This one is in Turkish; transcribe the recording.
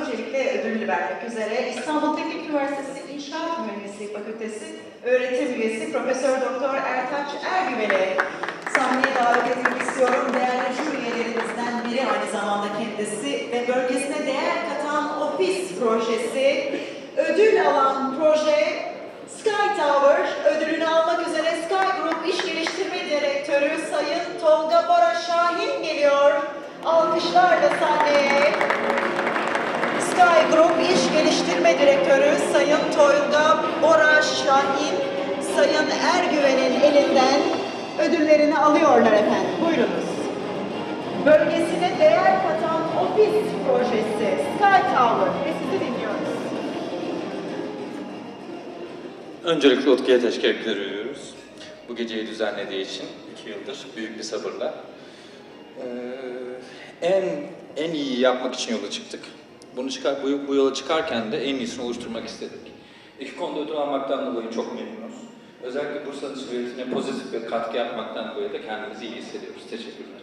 öncelikle ödülünü vermek üzere İstanbul Teknik Üniversitesi İnşaat Mühendisliği Fakültesi öğretim üyesi Profesör Doktor Ertaç Ergüven'e sahneye davet etmek istiyorum. Değerli jüri üyelerimizden biri aynı zamanda kendisi ve bölgesine değer katan ofis projesi, ödül alan proje Sky Tower ödülünü almak üzere Sky Group İş Geliştirme Direktörü Sayın Tolga Bora Şahin geliyor. Alkışlarla sahneye. Sky Group İş Geliştirme Direktörü Sayın Tolga Bora Şahin, Sayın Ergüven'in elinden ödüllerini alıyorlar efendim. Buyurunuz. Bölgesine değer katan ofis projesi Sky Tower ve sizi dinliyoruz. Öncelikle Utku'ya teşekkürler ediyoruz. Bu geceyi düzenlediği için iki yıldır büyük bir sabırla. Ee, en en iyi yapmak için yola çıktık. Bunu çıkar, bu, bu yola çıkarken de en iyisini oluşturmak istedik. İki konuda ödül almaktan dolayı çok memnunuz. Özellikle Bursa Üniversitesi'ne pozitif bir katkı yapmaktan dolayı da kendimizi iyi hissediyoruz. Teşekkürler.